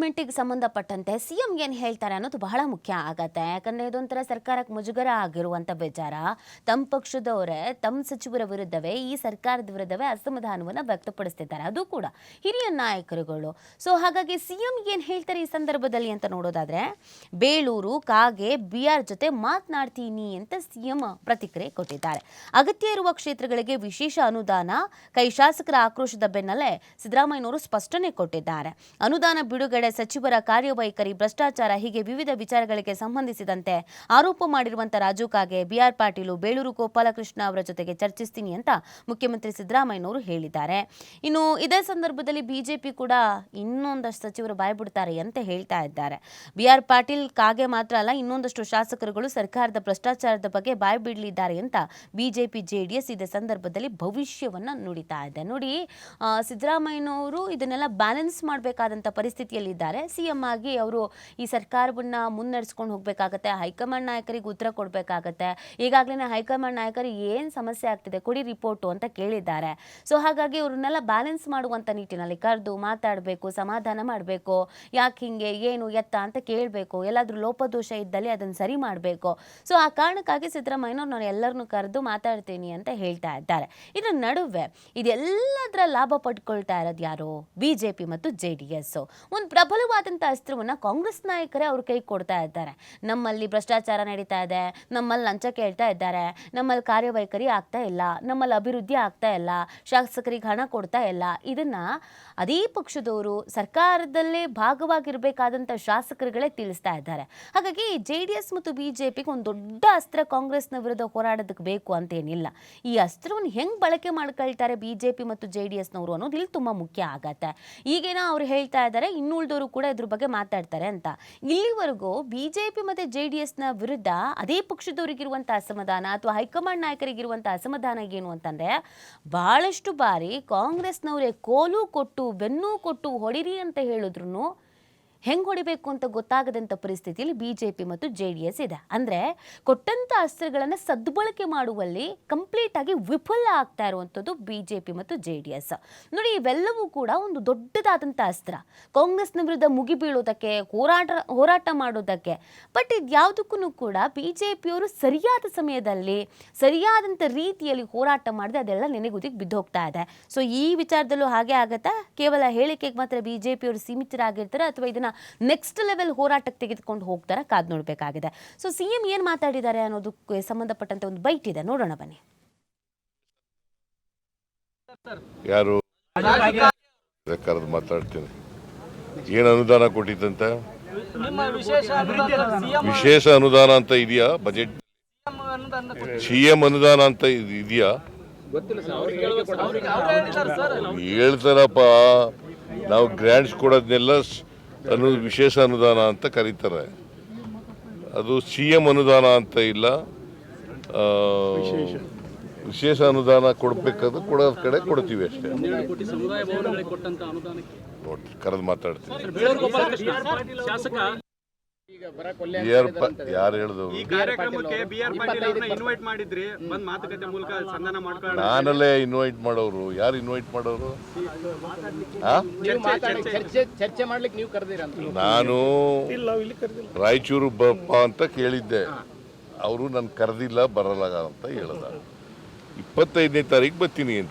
ಟ್ರೀಟ್ಮೆಂಟಿಗೆ ಸಂಬಂಧಪಟ್ಟಂತೆ C M ಏನು ಹೇಳ್ತಾರೆ ಅನ್ನೋದು ಬಹಳ ಮುಖ್ಯ ಆಗತ್ತೆ. ಯಾಕಂದ್ರೆ ಇದೊಂಥರ ಸರ್ಕಾರಕ್ಕೆ ಮುಜುಗರ ಆಗಿರುವಂಥ ಬೇಜಾರ. ತಮ್ಮ ಪಕ್ಷದವರೇ, ತಮ್ಮ ಸಚಿವರ ವಿರುದ್ಧವೇ ಈ ಸರ್ಕಾರದ ವಿರುದ್ಧವೇ ಅಸಮಾಧಾನವನ್ನು ವ್ಯಕ್ತಪಡಿಸ್ತಿದ್ದಾರೆ. ಅದು ಕೂಡ ಹಿರಿಯ ನಾಯಕರುಗಳು. ಸೊ ಹಾಗಾಗಿ ಸಿ ಎಂ ಏನು ಹೇಳ್ತಾರೆ ಈ ಸಂದರ್ಭದಲ್ಲಿ ಅಂತ ನೋಡೋದಾದ್ರೆ, ಬೇಳೂರು, ಕಾಗೆ, ಬಿ ಆರ್ ಜೊತೆ ಮಾತನಾಡ್ತೀನಿ ಅಂತ ಸಿ ಎಂ ಪ್ರತಿಕ್ರಿಯೆ ಕೊಟ್ಟಿದ್ದಾರೆ. ಅಗತ್ಯ ಇರುವ ಕ್ಷೇತ್ರಗಳಿಗೆ ವಿಶೇಷ ಅನುದಾನ, ಕೈ ಶಾಸಕರ ಆಕ್ರೋಶದ ಬೆನ್ನಲ್ಲೇ ಸಿದ್ದರಾಮಯ್ಯನವರು ಸ್ಪಷ್ಟನೆ ಕೊಟ್ಟಿದ್ದಾರೆ. ಅನುದಾನ ಬಿಡುಗಡೆ ಸಚಿವರ ಕಾರ್ಯವೈಖರಿ, ಭ್ರಷ್ಟಾಚಾರ ಹೀಗೆ ವಿವಿಧ ವಿಚಾರಗಳಿಗೆ ಸಂಬಂಧಿಸಿದಂತೆ ಆರೋಪ ಮಾಡಿರುವಂತ ರಾಜು ಕಾಗೆ, ಬಿಆರ್ ಪಾಟೀಲು, ಬೇಳೂರು ಗೋಪಾಲಕೃಷ್ಣ ಅವರ ಜೊತೆಗೆ ಚರ್ಚಿಸ್ತೀನಿ ಅಂತ ಮುಖ್ಯಮಂತ್ರಿ ಸಿದ್ದರಾಮಯ್ಯನವರು ಹೇಳಿದ್ದಾರೆ. ಇನ್ನು ಇದೇ ಸಂದರ್ಭದಲ್ಲಿ ಬಿಜೆಪಿ ಕೂಡ ಇನ್ನೊಂದಷ್ಟು ಸಚಿವರು ಬಾಯ್ಬಿಡ್ತಾರೆ ಅಂತ ಹೇಳ್ತಾ ಇದ್ದಾರೆ. ಬಿಆರ್ ಪಾಟೀಲ್ ಕಾಗೆ ಮಾತ್ರ ಅಲ್ಲ, ಇನ್ನೊಂದಷ್ಟು ಶಾಸಕರುಗಳು ಸರ್ಕಾರದ ಭ್ರಷ್ಟಾಚಾರದ ಬಗ್ಗೆ ಬಾಯ್ ಬಿಡಲಿದ್ದಾರೆ ಅಂತ ಬಿಜೆಪಿ ಜೆಡಿಎಸ್ ಇದೇ ಸಂದರ್ಭದಲ್ಲಿ ಭವಿಷ್ಯವನ್ನ ನುಡಿತಾ ಇದೆ. ನೋಡಿ ಸಿದ್ದರಾಮಯ್ಯನವರು ಇದನ್ನೆಲ್ಲ ಬ್ಯಾಲೆನ್ಸ್ ಮಾಡಬೇಕಾದಂಥ ಪರಿಸ್ಥಿತಿಯಲ್ಲಿದ್ದಾರೆ. ಸಿ ಎಂ ಆಗಿ ಅವರು ಈ ಸರ್ಕಾರವನ್ನ ಮುನ್ನಡೆಸ್ಕೊಂಡು ಹೋಗಬೇಕಾಗತ್ತೆ. ಹೈಕಮಾಂಡ್ ನಾಯಕರಿಗೆ ಉತ್ತರ ಕೊಡಬೇಕಾಗತ್ತೆ. ಈಗಾಗಲೇ ಹೈಕಮಾಂಡ್ ನಾಯಕರು ಏನು ಸಮಸ್ಯೆ ಆಗ್ತಿದೆ ಕೊಡಿ ರಿಪೋರ್ಟು ಅಂತ ಕೇಳಿದ್ದಾರೆ. ಸೊ ಹಾಗಾಗಿ ಅವ್ರನ್ನೆಲ್ಲ ಬ್ಯಾಲೆನ್ಸ್ ಮಾಡುವಂಥ ನಿಟ್ಟಿನಲ್ಲಿ ಕರೆದು ಮಾತಾಡಬೇಕು, ಸಮಾಧಾನ ಮಾಡಬೇಕು. ಯಾಕೆ ಹಿಂಗೆ, ಏನು ಎತ್ತ ಅಂತ ಕೇಳಬೇಕು. ಎಲ್ಲಾದರೂ ಲೋಪದೋಷ ಇದ್ದಲ್ಲಿ ಅದನ್ನು ಸರಿ ಮಾಡಬೇಕು. ಸೊ ಆ ಕಾರಣಕ್ಕಾಗಿ ಸಿದ್ದರಾಮಯ್ಯನವ್ರು ನಾನು ಎಲ್ಲರನ್ನೂ ಕರೆದು ಮಾತಾಡ್ತೀನಿ ಅಂತ ಹೇಳ್ತಾ ಇದ್ದಾರೆ. ಇದರ ನಡುವೆ ಇದೆಲ್ಲದರ ಲಾಭ ಪಡ್ಕೊಳ್ತಾ ಇರೋದು ಯಾರು? ಬಿಜೆಪಿ ಮತ್ತು ಜೆ ಡಿ ಎಸ್ ಒಂದು ಪ್ರಬಲವಾದಂಥ ಅಸ್ತ್ರವನ್ನ ಕಾಂಗ್ರೆಸ್ ನಾಯಕರೇ ಅವ್ರ ಕೈ ಕೊಡ್ತಾ ಇದ್ದಾರೆ. ನಮ್ಮಲ್ಲಿ ಭ್ರಷ್ಟಾಚಾರ ನಡೀತಾ ಇದೆ, ನಮ್ಮಲ್ಲಿ ಲಂಚ ಕೇಳ್ತಾ ಇದ್ದಾರೆ, ನಮ್ಮಲ್ಲಿ ಕಾರ್ಯವೈಖರಿ ಆಗ್ತಾ ಇಲ್ಲ, ನಮ್ಮಲ್ಲಿ ಅಭಿವೃದ್ಧಿ ಆಗ್ತಾ ಇಲ್ಲ, ಶಾಸಕರಿಗೆ ಹಣ ಕೊಡ್ತಾ ಇಲ್ಲ. ಇದನ್ನ ಅದೇ ಪಕ್ಷದವರು ಸರ್ಕಾರದಲ್ಲೇ ಭಾಗವಾಗಿರಬೇಕಾದಂಥ ಶಾಸಕರುಗಳೇ ತಿಳಿಸ್ತಾ ಇದ್ದಾರೆ. ಹಾಗಾಗಿ ಜೆ ಡಿ ಎಸ್ ಮತ್ತು ಬಿಜೆಪಿಗೆ ಒಂದು ದೊಡ್ಡ ಅಸ್ತ್ರ ಕಾಂಗ್ರೆಸ್ನ ವಿರುದ್ಧ ಹೋರಾಡೋದಕ್ಕೆ ಬೇಕು ಅಂತ ಏನಿಲ್ಲ ಈ ಅಸ್ತ್ರವನ್ನು ಹೆಂಗೆ ಬಳಕೆ ಮಾಡ್ಕೊಳ್ತಾರೆ ಬಿಜೆಪಿ ಮತ್ತು ಜೆ ಡಿ ಎಸ್ನವರು ಅನ್ನೋದು ಇಲ್ಲಿ ತುಂಬಾ ಮುಖ್ಯ ಆಗತ್ತೆ. ಈಗೇನೋ ಅವ್ರು ಹೇಳ್ತಾ ಇದ್ದಾರೆ, ಇನ್ನುಳಿದವರು ಕೂಡ ಇದ್ರ ಬಗ್ಗೆ ಮಾತಾಡ್ತಾರೆ ಅಂತ. ಇಲ್ಲಿವರೆಗೂ ಬಿಜೆಪಿ ಮತ್ತೆ ಜೆ ಡಿ ಎಸ್ನ ವಿರುದ್ಧ ಅದೇ ಪಕ್ಷದವರಿಗಿರುವಂಥ ಅಸಮಾಧಾನ ಅಥವಾ ಹೈಕಮಾಂಡ್ ನಾಯಕರಿಗಿರುವಂಥ ಅಸಮಾಧಾನ ಏನು ಅಂತಂದ್ರೆ ಬಹಳಷ್ಟು ಬಾರಿ ಕಾಂಗ್ರೆಸ್ನವರೇ ಕೋಲು ಕೊಟ್ಟು, ಬೆನ್ನು ಕೊಟ್ಟು ಹೊಡಿರಿ ಅಂತ ಹೇಳಿದ್ರು ಹೆಂಗ್ ಹೊಡಿಬೇಕು ಅಂತ ಗೊತ್ತಾಗದಂಥ ಪರಿಸ್ಥಿತಿಯಲ್ಲಿ ಬಿಜೆಪಿ ಮತ್ತು ಜೆ ಡಿ ಎಸ್ ಇದೆ. ಅಂದ್ರೆ ಕೊಟ್ಟಂತ ಅಸ್ತ್ರಗಳನ್ನು ಸದ್ಬಳಕೆ ಮಾಡುವಲ್ಲಿ ಕಂಪ್ಲೀಟ್ ಆಗಿ ವಿಫಲ ಆಗ್ತಾ ಇರುವಂಥದ್ದು ಬಿಜೆಪಿ ಮತ್ತು ಜೆ ಡಿ ಎಸ್. ನೋಡಿ, ಇವೆಲ್ಲವೂ ಕೂಡ ಒಂದು ದೊಡ್ಡದಾದಂಥ ಅಸ್ತ್ರ. ಕಾಂಗ್ರೆಸ್ನ ವಿರುದ್ಧ ಮುಗಿಬೀಳೋದಕ್ಕೆ ಹೋರಾಟ ಹೋರಾಟ ಮಾಡೋದಕ್ಕೆ. ಬಟ್ ಇದ್ಯಾವುದಕ್ಕೂ ಕೂಡ ಬಿಜೆಪಿಯವರು ಸರಿಯಾದ ಸಮಯದಲ್ಲಿ ಸರಿಯಾದಂಥ ರೀತಿಯಲ್ಲಿ ಹೋರಾಟ ಮಾಡಿದೆ ಅದೆಲ್ಲ ನೆನೆಗುದಿಗೆ ಬಿದ್ದೋಗ್ತಾ ಇದೆ. ಸೊ ಈ ವಿಚಾರದಲ್ಲೂ ಹಾಗೆ ಆಗತ್ತಾ? ಕೇವಲ ಹೇಳಿಕೆಗೆ ಮಾತ್ರ ಬಿಜೆಪಿಯವರು ಸೀಮಿತರಾಗಿರ್ತಾರೆ ಅಥವಾ ಇದನ್ನ ನೆಕ್ಸ್ಟ್ ಲೆವೆಲ್ ಹೋರಾಟಕ್ಕೆ ತೆಗೆದುಕೊಂಡು ಹೋಗ್ತಾರೆ ಕಾದ್ ನೋಡಬೇಕಾಗಿದೆ. ಸೊ ಸಿ ಎಂ ಏನು ಮಾತಾಡಿದ್ದಾರೆ ಅನ್ನೋದಕ್ಕೆ ಸಂಬಂಧಪಟ್ಟಂತೆ ಒಂದು ಬೈಟ್ ಇದೆ. ನೋಡೋಣ ಬನ್ನಿ. ಯಾರು? ಸರ್ಕಾರದ ಮಾತಾಡ್ತೀನಿ. ಏನು ಅನುದಾನ ಕೊಟ್ಟಿದ್ದಂತೆ? ವಿಶೇಷ ಅನುದಾನ ಅಂತ ಇದೆಯಾ? ಬಜೆಟ್ ಸಿಎಂ ಅನುದಾನ ಅಂತ ಇದ್- ಇದೆಯಾ? ಹೇಳ್ತಾರಪ್ಪ. ನಾವು ಗ್ರ್ಯಾಂಡ್ಸ್ ಕೊಡೋದನ್ನೆಲ್ಲ ಸ್- ಅನು ವಿಶೇಷ ಅನುದಾನ ಅಂತ ಕರೀತಾರೆ. ಅದು ಸಿ ಎಂ ಅನುದಾನ ಅಂತ ಇಲ್ಲ. ಆ, ವಿಶೇಷ. ಅನುದಾನ ಕೊಡಬೇಕಾದ್ರೆ ಕೊಡೋದ್ ಕಡೆ ಕೊಡ್ತೀವಿ ಅಷ್ಟೇ. ಕೋಟಿ ಸಮುದಾಯ ಭವನಗಳಿಗೆ ಕೊಟ್ಟಂತ ಅನುದಾನಕ್ಕೆ? ನೋಡಿ ಕರೆದು ಮಾತಾಡ್ತೀವಿ ಶಾಸಕ ಯಾರು ಯಾರು ಹೇಳಿದವರು ಈ ಕಾರ್ಯಕ್ರಮಕ್ಕೆ ಬಿ ಆರ್ ಪಾಟೀಲ್ ಅವ್ರನ್ನ ಇನ್ವೈಟ್ ಮಾಡಿದ್ರಿ. ಬಂದ್ ಮಾತುಕತೆ ಮೂಲಕ ಸಂಧಾನ ಮಾಡ್ಕೊಳ್ಳೋಣ. ನಾನಲ್ಲೇ ಇನ್ವೈಟ್ ಮಾಡೋರು. ಯಾರು ಇನ್ವೈಟ್ ಮಾಡೋರು? ನಾನು ರಾಯಚೂರು ಬಪ್ಪ ಅಂತ ಕೇಳಿದ್ದೆ. ಅವರು ನನ್ ಕರೆದಿಲ್ಲ ಬರಲ್ಲ ಅಂತ ಹೇಳ್ದ. ಇಪ್ಪತ್ತೈದನೇ ತಾರೀಕು ಬರ್ತೀನಿ ಅಂತ.